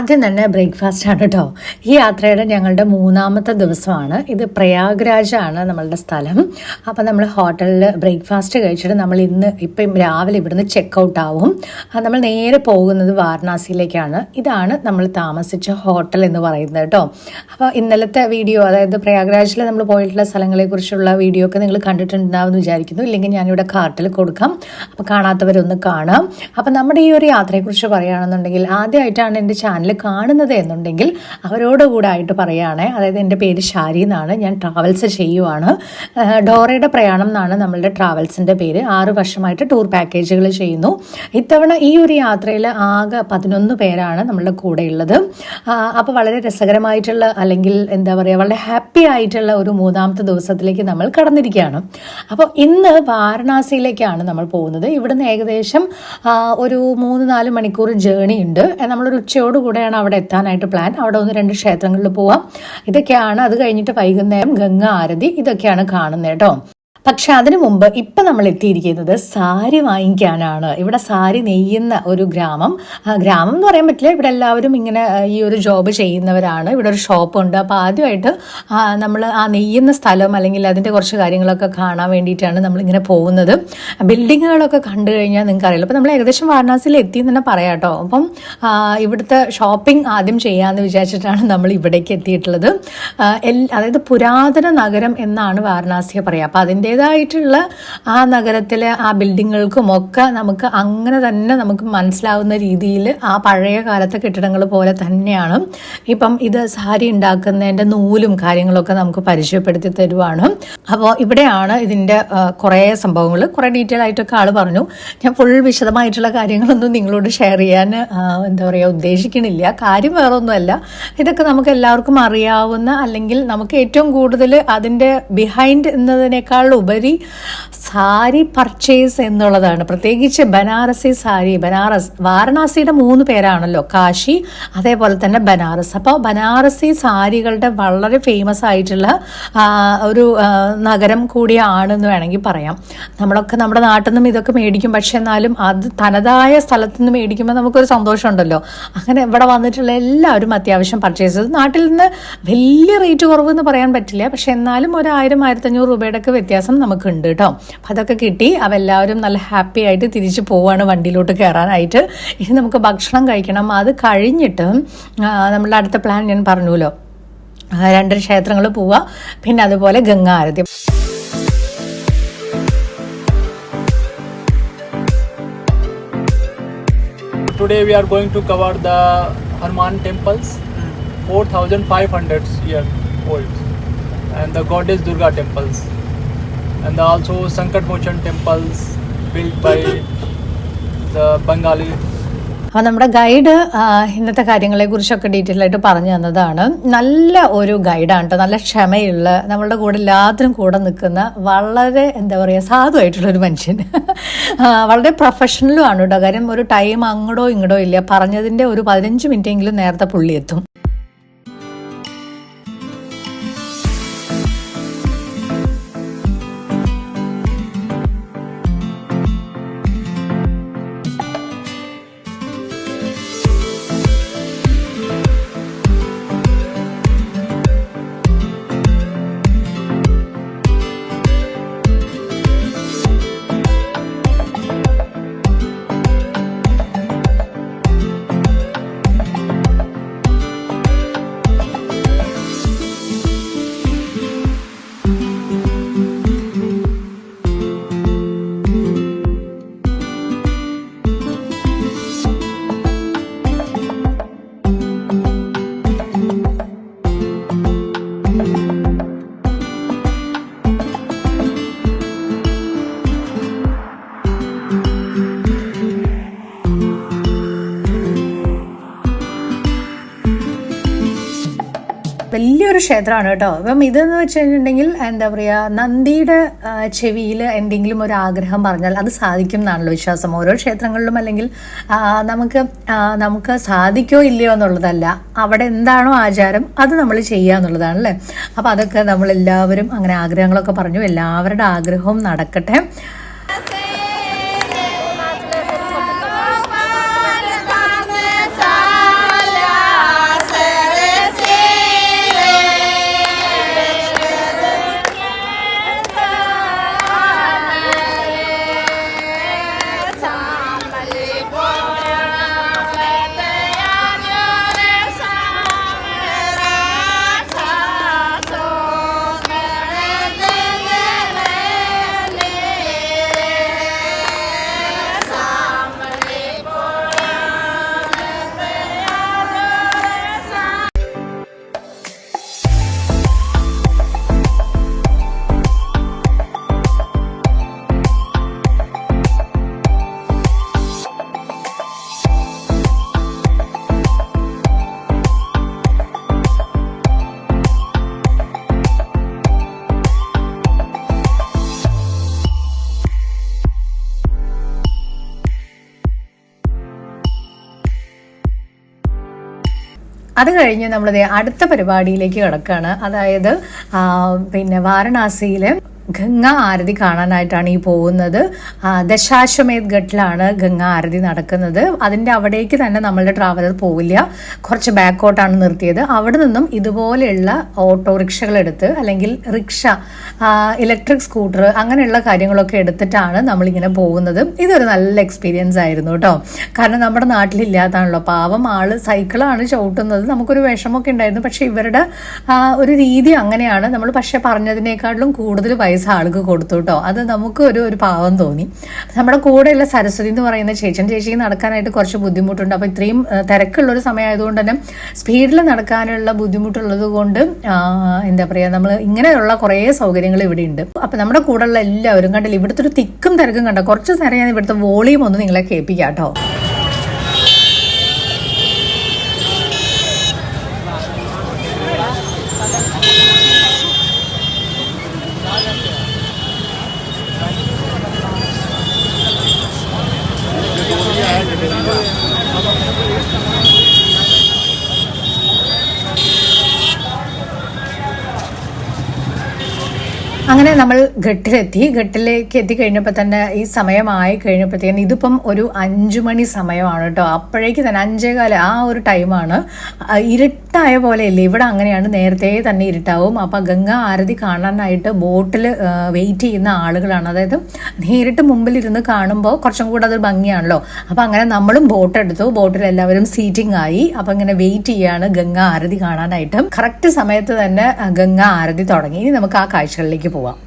ആദ്യം തന്നെ ബ്രേക്ക്ഫാസ്റ്റ് ആണ് കേട്ടോ ഈ യാത്രയുടെ ഞങ്ങളുടെ മൂന്നാമത്തെ ദിവസമാണ്. ഇത് പ്രയാഗ്രാജാണ് നമ്മളുടെ സ്ഥലം. അപ്പം നമ്മൾ ഹോട്ടലിൽ ബ്രേക്ക്ഫാസ്റ്റ് കഴിച്ചിട്ട് നമ്മൾ ഇന്ന് ഇപ്പം രാവിലെ ഇവിടുന്ന് ചെക്ക് ഔട്ട് ആവും നമ്മൾ നേരെ പോകുന്നത് വാരണാസിയിലേക്കാണ്. ഇതാണ് നമ്മൾ താമസിച്ച ഹോട്ടൽ എന്ന് പറയുന്നത് കേട്ടോ അപ്പോൾ ഇന്നലത്തെ വീഡിയോ അതായത് പ്രയാഗ്രാജിൽ നമ്മൾ പോയിട്ടുള്ള സ്ഥലങ്ങളെക്കുറിച്ചുള്ള വീഡിയോ ഒക്കെ നിങ്ങൾ കണ്ടിട്ടുണ്ടാവുമെന്ന് വിചാരിക്കുന്നു. ഇല്ലെങ്കിൽ ഞാനിവിടെ കാർട്ടിൽ കൊടുക്കാം. അപ്പോൾ കാണാത്തവരൊന്ന് കാണാം. അപ്പം നമ്മുടെ ഈ ഒരു യാത്രയെക്കുറിച്ച് പറയുകയാണെന്നുണ്ടെങ്കിൽ ആദ്യമായിട്ടാണ് എന്റെ ചാനൽ കാണുന്നത് എന്നുണ്ടെങ്കിൽ അവരോട് കൂടെ ആയിട്ട് പറയുകയാണേ അതായത് എന്റെ പേര് ഷാരി എന്നാണ്. ഞാൻ ട്രാവൽസ് ചെയ്യുവാണ്. ഡോറയുടെ പ്രയാണം എന്നാണ് നമ്മളുടെ ട്രാവൽസിന്റെ പേര്. ആറ് വർഷമായിട്ട് ടൂർ പാക്കേജുകൾ ചെയ്യുന്നു. ഇത്തവണ ഈ ഒരു യാത്രയിൽ ആകെ പതിനൊന്ന് പേരാണ് നമ്മളുടെ കൂടെയുള്ളത്. അപ്പോൾ വളരെ രസകരമായിട്ടുള്ള അല്ലെങ്കിൽ എന്താ പറയുക വളരെ ഹാപ്പി ആയിട്ടുള്ള ഒരു മൂന്നാമത്തെ ദിവസത്തിലേക്ക് നമ്മൾ കടന്നിരിക്കുകയാണ്. അപ്പോൾ ഇന്ന് വാരണാസിയിലേക്കാണ് നമ്മൾ പോകുന്നത്. ഇവിടുന്ന് ഏകദേശം ഒരു മൂന്ന് നാല് മണിക്കൂർ ജേണി ഉണ്ട്. നമ്മളൊരു ഉച്ചയോടുകൂടെയാണ് അവിടെ എത്താനായിട്ട് പ്ലാൻ അവിടെ ഒന്ന് രണ്ട് ക്ഷേത്രങ്ങളിൽ പോവാം. ഇതൊക്കെയാണ് അത് കഴിഞ്ഞിട്ട് വൈകുന്നേരം ഗംഗ ആരതി ഇതൊക്കെയാണ് കാണുന്നത് കേട്ടോ. പക്ഷെ അതിനു മുമ്പ് ഇപ്പം നമ്മൾ എത്തിയിരിക്കുന്നത് സാരി വാങ്ങിക്കാനാണ്. ഇവിടെ സാരി നെയ്യുന്ന ഒരു ഗ്രാമം. ഗ്രാമം എന്ന് പറയാൻ പറ്റില്ല. ഇവിടെ എല്ലാവരും ഇങ്ങനെ ഈ ഒരു ജോബ് ചെയ്യുന്നവരാണ്. ഇവിടെ ഒരു ഷോപ്പ് ഉണ്ട്. അപ്പോൾ ആദ്യമായിട്ട് നമ്മൾ ആ നെയ്യുന്ന സ്ഥലം അല്ലെങ്കിൽ അതിന്റെ കുറച്ച് കാര്യങ്ങളൊക്കെ കാണാൻ വേണ്ടിയിട്ടാണ് നമ്മളിങ്ങനെ പോകുന്നത്. ബിൽഡിങ്ങുകളൊക്കെ കണ്ടു കഴിഞ്ഞാൽ നിങ്ങൾക്ക് അറിയില്ല അപ്പോൾ നമ്മൾ ഏകദേശം വാരണാസിയിൽ എത്തി എന്ന് തന്നെ പറയാം കേട്ടോ. അപ്പം ഇവിടുത്തെ ഷോപ്പിംഗ് ആദ്യം ചെയ്യാമെന്ന് വിചാരിച്ചിട്ടാണ് നമ്മൾ ഇവിടേക്ക് എത്തിയിട്ടുള്ളത്. അതായത് പുരാതന നഗരം എന്നാണ് വാരണാസിയെ പറയുക അപ്പോൾ അതിന്റേതായിട്ടുള്ള ആ നഗരത്തിലെ ആ ബിൽഡിങ്ങുകൾക്കും ഒക്കെ നമുക്ക് അങ്ങനെ തന്നെ നമുക്ക് മനസ്സിലാവുന്ന രീതിയിൽ ആ പഴയ കാലത്തെ കെട്ടിടങ്ങൾ പോലെ തന്നെയാണ്. ഇപ്പം ഇത് സാരി ഉണ്ടാക്കുന്നതിന്റെ നൂലും കാര്യങ്ങളൊക്കെ നമുക്ക് പരിചയപ്പെടുത്തി തരുവാണ്. അപ്പോൾ ഇവിടെയാണ് ഇതിന്റെ കുറേ സംഭവങ്ങൾ. കുറേ ഡീറ്റെയിൽ ആയിട്ടൊക്കെ ആൾ പറഞ്ഞു. ഞാൻ ഫുൾ വിശദമായിട്ടുള്ള കാര്യങ്ങളൊന്നും നിങ്ങളോട് ഷെയർ ചെയ്യാൻ എന്താ പറയുക ഉദ്ദേശിക്കണില്ല. കാര്യം വേറെ ഒന്നുമല്ല ഇതൊക്കെ നമുക്ക് എല്ലാവർക്കും അറിയാവുന്ന അല്ലെങ്കിൽ നമുക്ക് ഏറ്റവും കൂടുതൽ അതിന്റെ ബിഹൈൻഡ് എന്നതിനേക്കാൾ ഉപരി സാരി പർച്ചേസ് എന്നുള്ളതാണ്. പ്രത്യേകിച്ച് ബനാറസി സാരി ബനാറസ് വാരണാസിയുടെ മൂന്ന് പേരാണല്ലോ കാശി അതേപോലെ തന്നെ ബനാറസ്. അപ്പോൾ ബനാറസി സാരികളുടെ വളരെ ഫേമസ് ആയിട്ടുള്ള ഒരു നഗരം കൂടിയാണെന്ന് വേണമെങ്കിൽ പറയാം. നമ്മളൊക്കെ നമ്മുടെ നാട്ടിൽ നിന്നും ഇതൊക്കെ മേടിക്കും പക്ഷെ എന്നാലും അത് തനതായ സ്ഥലത്ത് നിന്ന് മേടിക്കുമ്പോൾ നമുക്കൊരു സന്തോഷമുണ്ടല്ലോ. അങ്ങനെ ഇവിടെ വന്നിട്ടുള്ള എല്ലാവരും അത്യാവശ്യം പർച്ചേസ് ചെയ്ത്. നാട്ടിൽ നിന്ന് വലിയ റേറ്റ് കുറവ് എന്ന് പറയാൻ പറ്റില്ല. പക്ഷെ എന്നാലും ഒരു ആയിരം ആയിരത്തഞ്ഞൂറ് രൂപയുടെ ഒക്കെ വ്യത്യാസം നമുക്കുണ്ട് കേട്ടോ അപ്പം അതൊക്കെ കിട്ടി. അവ എല്ലാവരും നല്ല ഹാപ്പി ആയിട്ട് തിരിച്ചു പോവാണ് വണ്ടിയിലോട്ട് കയറാനായിട്ട് ഇനി നമുക്ക് ഭക്ഷണം കഴിക്കണം. അത് കഴിഞ്ഞിട്ട് നമ്മളുടെ അടുത്ത പ്ലാൻ ഞാൻ പറഞ്ഞുല്ലോ. രണ്ട് ക്ഷേത്രങ്ങൾ പോവുക പിന്നെ അതുപോലെ Ganga Aarti Today we are going to cover the Hanuman temples, 4500 year old, and the goddess Durga temples, and also Sankat Mochan temples built by the Bengali. അപ്പോൾ നമ്മുടെ ഗൈഡ് ഇന്നത്തെ കാര്യങ്ങളെക്കുറിച്ചൊക്കെ ഡീറ്റെയിൽ ആയിട്ട് പറഞ്ഞു തന്നതാണ്. നല്ല ഒരു ഗൈഡാണ് കേട്ടോ നല്ല ക്ഷമയുള്ള നമ്മളുടെ കൂടെ എല്ലാത്തിനും കൂടെ നിൽക്കുന്ന വളരെ എന്താ പറയുക സാധുവായിട്ടുള്ള ഒരു മനുഷ്യൻ. വളരെ പ്രൊഫഷണലും ആണ് കേട്ടോ കാര്യം ഒരു ടൈം അങ്ങോട്ടോ ഇങ്ങോട്ടോ ഇല്ല. പറഞ്ഞതിന്റെ ഒരു പതിനഞ്ച് മിനിറ്റെങ്കിലും നേരത്തെ പുള്ളി എത്തും. ക്ഷേത്രമാണ് കേട്ടോ. അപ്പം ഇതെന്ന് വെച്ചിട്ടുണ്ടെങ്കിൽ എന്താ പറയുക നന്ദിയുടെ ചെവിയിൽ എന്തെങ്കിലും ഒരു ആഗ്രഹം പറഞ്ഞാൽ അത് സാധിക്കും എന്നാണല്ലോ വിശ്വാസം. ഓരോ ക്ഷേത്രങ്ങളിലും അല്ലെങ്കിൽ നമുക്ക് നമുക്ക് സാധിക്കോ ഇല്ലയോ എന്നുള്ളതല്ല. അവിടെ എന്താണോ ആചാരം അത് നമ്മൾ ചെയ്യുക എന്നുള്ളതാണ് അല്ലേ? അപ്പം അതൊക്കെ നമ്മളെല്ലാവരും അങ്ങനെ ആഗ്രഹങ്ങളൊക്കെ പറഞ്ഞു. എല്ലാവരുടെ ആഗ്രഹവും നടക്കട്ടെ. അത് കഴിഞ്ഞ് നമ്മൾ അടുത്ത പരിപാടിയിലേക്ക് കിടക്കുകയാണ് അതായത് പിന്നെ വാരണാസിയിലെ ഗംഗാ ആരതി കാണാനായിട്ടാണ് ഈ പോകുന്നത്. ദശാശ്വമേത് ഘട്ടിലാണ് ഗംഗ ആരതി നടക്കുന്നത്. അതിന്റെ അവിടേക്ക് തന്നെ നമ്മളുടെ ട്രാവലർ പോവില്ല. കുറച്ച് ബാക്കോട്ടാണ് നിർത്തിയത്. അവിടെ നിന്നും ഇതുപോലെയുള്ള ഓട്ടോറിക്ഷകൾ എടുത്ത് അല്ലെങ്കിൽ റിക്ഷ ഇലക്ട്രിക് സ്കൂട്ടർ അങ്ങനെയുള്ള കാര്യങ്ങളൊക്കെ എടുത്തിട്ടാണ് നമ്മളിങ്ങനെ പോകുന്നത്. ഇതൊരു നല്ല എക്സ്പീരിയൻസ് ആയിരുന്നു കേട്ടോ കാരണം നമ്മുടെ നാട്ടിലില്ലാത്താണല്ലോ പാവം ആൾ സൈക്കിളാണ് ചവിട്ടുന്നത്. നമുക്കൊരു വിഷമമൊക്കെ ഉണ്ടായിരുന്നു. പക്ഷേ ഇവരുടെ ഒരു രീതി അങ്ങനെയാണ്. നമ്മൾ പക്ഷേ പറഞ്ഞതിനേക്കാളും കൂടുതൽ പൈസ ആൾക്ക് കൊടുത്തു കേട്ടോ അത് നമുക്ക് ഒരു ഒരു പാവം തോന്നി. നമ്മുടെ കൂടെയുള്ള സരസ്വതി എന്ന് പറയുന്ന ചേച്ചൻ ചേച്ചിക്ക് നടക്കാനായിട്ട് കുറച്ച് ബുദ്ധിമുട്ടുണ്ട്. അപ്പോൾ ഇത്രയും തിരക്കുള്ള ഒരു സമയമായതുകൊണ്ട് തന്നെ സ്പീഡിൽ നടക്കാനുള്ള ബുദ്ധിമുട്ടുള്ളത് കൊണ്ട് എന്താ പറയാ നമ്മൾ ഇങ്ങനെയുള്ള കുറേ സൗകര്യങ്ങൾ ഇവിടെ ഉണ്ട്. അപ്പോൾ നമ്മുടെ കൂടെയുള്ള എല്ലാവരും കണ്ടില്ല ഇവിടുത്തെ ഒരു തിക്കും തിരക്കും കണ്ട? കുറച്ച് നേരം ഞാൻ ഇവിടുത്തെ വോളിയം ഒന്ന് നിങ്ങളെ കേൾപ്പിക്കാം കേട്ടോ അങ്ങനെ നമ്മൾ ഘട്ടിലെത്തി. ഘട്ടിലേക്ക് എത്തിക്കഴിഞ്ഞപ്പോൾ തന്നെ ഈ സമയമായി കഴിഞ്ഞപ്പോഴത്തേക്കും ഇതിപ്പം ഒരു അഞ്ചു മണി സമയമാണ് കേട്ടോ. അപ്പോഴേക്ക് തന്നെ അഞ്ചേകാല ആ ഒരു ടൈമാണ്. ഇരുട്ടായ പോലെയല്ലേ? ഇവിടെ അങ്ങനെയാണ് നേരത്തെ തന്നെ ഇരുട്ടാവും. അപ്പം ഗംഗ ആരതി കാണാനായിട്ട് ബോട്ടിൽ വെയിറ്റ് ചെയ്യുന്ന ആളുകളാണ്. അതായത് നേരിട്ട് മുമ്പിലിരുന്ന് കാണുമ്പോൾ കുറച്ചും കൂടെ അത് ഭംഗിയാണല്ലോ. അപ്പം അങ്ങനെ നമ്മളും ബോട്ട് എടുത്തു. ബോട്ടിൽ എല്ലാവരും സീറ്റിംഗ് ആയി. അപ്പം ഇങ്ങനെ വെയിറ്റ് ചെയ്യാണ് ഗംഗ ആരതി കാണാനായിട്ട്. കറക്റ്റ് സമയത്ത് തന്നെ ഗംഗ ആരതി തുടങ്ങി. ഇനി നമുക്ക് ആ കാഴ്ചകളിലേക്ക് പോവാം.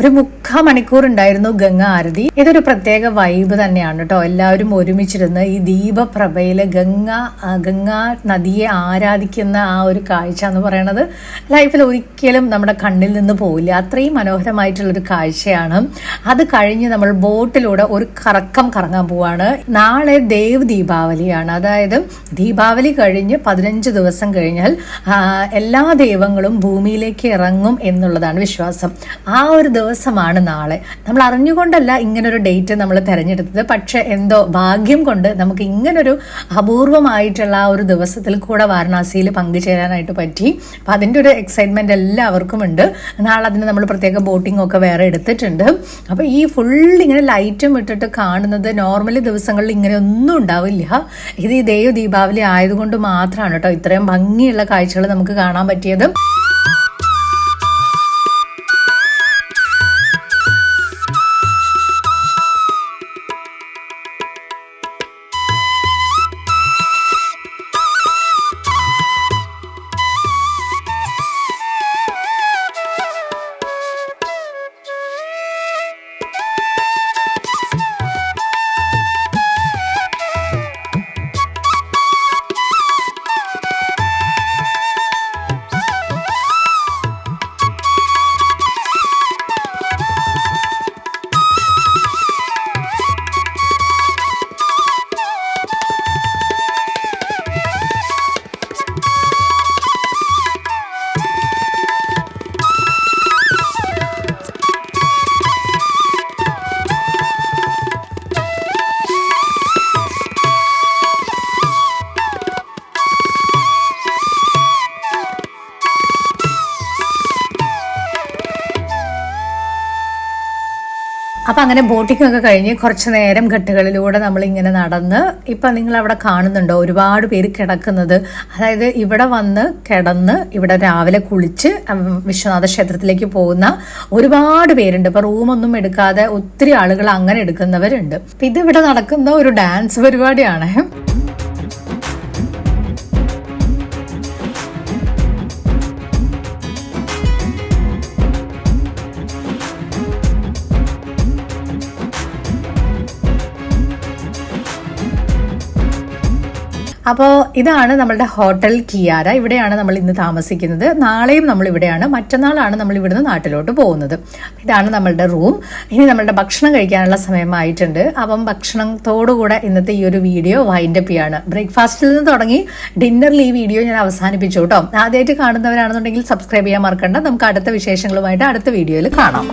ഒരു മുക്കാ മണിക്കൂർ ഉണ്ടായിരുന്നു ഗംഗ ആരതി ഇതൊരു പ്രത്യേക വൈബ് തന്നെയാണ് കേട്ടോ എല്ലാവരും ഒരുമിച്ചിരുന്ന് ഈ ദീപപ്രഭയിലെ ഗംഗ ഗംഗ നദിയെ ആരാധിക്കുന്ന ആ ഒരു കാഴ്ച എന്ന് പറയുന്നത് ലൈഫിൽ ഒരിക്കലും നമ്മുടെ കണ്ണിൽ നിന്ന് പോവില്ല. അത്രയും മനോഹരമായിട്ടുള്ളൊരു കാഴ്ചയാണ്. അത് കഴിഞ്ഞ് നമ്മൾ ബോട്ടിലൂടെ ഒരു കറക്കം കറങ്ങാൻ പോവാണ്. നാളെ ദേവ് ദീപാവലിയാണ്. അതായത് ദീപാവലി കഴിഞ്ഞ് പതിനഞ്ച് ദിവസം കഴിഞ്ഞാൽ എല്ലാ ദൈവങ്ങളും ഭൂമിയിലേക്ക് ഇറങ്ങും എന്നുള്ളതാണ് വിശ്വാസം. ആ ഒരു ദിവസമാണ് നാളെ. നമ്മൾ അറിഞ്ഞുകൊണ്ടല്ല ഇങ്ങനൊരു ഡേറ്റ് നമ്മൾ തിരഞ്ഞെടുത്തത്. പക്ഷെ എന്തോ ഭാഗ്യം കൊണ്ട് നമുക്ക് ഇങ്ങനൊരു അപൂർവമായിട്ടുള്ള ആ ഒരു ദിവസത്തിൽ കൂടെ വാരണാസിയിൽ പങ്കുചേരാനായിട്ട് പറ്റി. അപ്പം അതിന്റെ ഒരു എക്സൈറ്റ്മെന്റ് എല്ലാവർക്കും ഉണ്ട്. നാളെ അതിന് നമ്മൾ പ്രത്യേക ബോട്ടിംഗ് ഒക്കെ വേറെ എടുത്തിട്ടുണ്ട്. അപ്പോൾ ഈ ഫുൾ ഇങ്ങനെ ലൈറ്റും ഇട്ടിട്ട് കാണുന്നത് നോർമലി ദിവസങ്ങളിൽ ഇങ്ങനെ ഒന്നും ഉണ്ടാവില്ല. ഇത് ഈ ദേവ് ദീപാവലി ആയതുകൊണ്ട് മാത്രമാണ് കേട്ടോ ഇത്രയും ഭംഗിയുള്ള കാഴ്ചകൾ നമുക്ക് കാണാൻ പറ്റിയത്. അപ്പം അങ്ങനെ ബോട്ടിംഗ് ഒക്കെ കഴിഞ്ഞ് കുറച്ച് നേരം ഘട്ടുകളിലൂടെ നമ്മൾ ഇങ്ങനെ നടന്ന് ഇപ്പം നിങ്ങൾ അവിടെ കാണുന്നുണ്ടോ? ഒരുപാട് പേര് കിടക്കുന്നത്. അതായത് ഇവിടെ വന്ന് കിടന്ന് ഇവിടെ രാവിലെ കുളിച്ച് വിശ്വനാഥ ക്ഷേത്രത്തിലേക്ക് പോകുന്ന ഒരുപാട് പേരുണ്ട്. ഇപ്പം റൂമൊന്നും എടുക്കാതെ ഒത്തിരി ആളുകൾ അങ്ങനെ എടുക്കുന്നവരുണ്ട്. അപ്പം ഇതിവിടെ നടക്കുന്ന ഒരു ഡാൻസ് പരിപാടിയാണ്. അപ്പോൾ ഇതാണ് നമ്മളുടെ ഹോട്ടൽ കിയാര. ഇവിടെയാണ് നമ്മൾ ഇന്ന് താമസിക്കുന്നത്. നാളെയും നമ്മൾ ഇവിടെയാണ്. മറ്റന്നാളാണ് നമ്മൾ ഇവിടുന്ന് നാട്ടിലോട്ട് പോകുന്നത്. ഇതാണ് നമ്മളുടെ റൂം. ഇനി നമ്മളുടെ ഭക്ഷണം കഴിക്കാനുള്ള സമയമായിട്ടുണ്ട്. അപ്പം ഭക്ഷണത്തോടുകൂടെ ഇന്നത്തെ ഈ ഒരു വീഡിയോ വൈൻഡപ്പ് ചെയ്യാണ്. ബ്രേക്ക്ഫാസ്റ്റിൽ നിന്ന് തുടങ്ങി ഡിന്നറിൽ ഈ വീഡിയോ ഞാൻ അവസാനിപ്പിച്ചു കേട്ടോ. ആദ്യമായിട്ട് കാണുന്നവരാണെന്നുണ്ടെങ്കിൽ സബ്സ്ക്രൈബ് ചെയ്യാൻ മറക്കണ്ട. നമുക്ക് അടുത്ത വിശേഷങ്ങളുമായിട്ട് അടുത്ത വീഡിയോയിൽ കാണാം.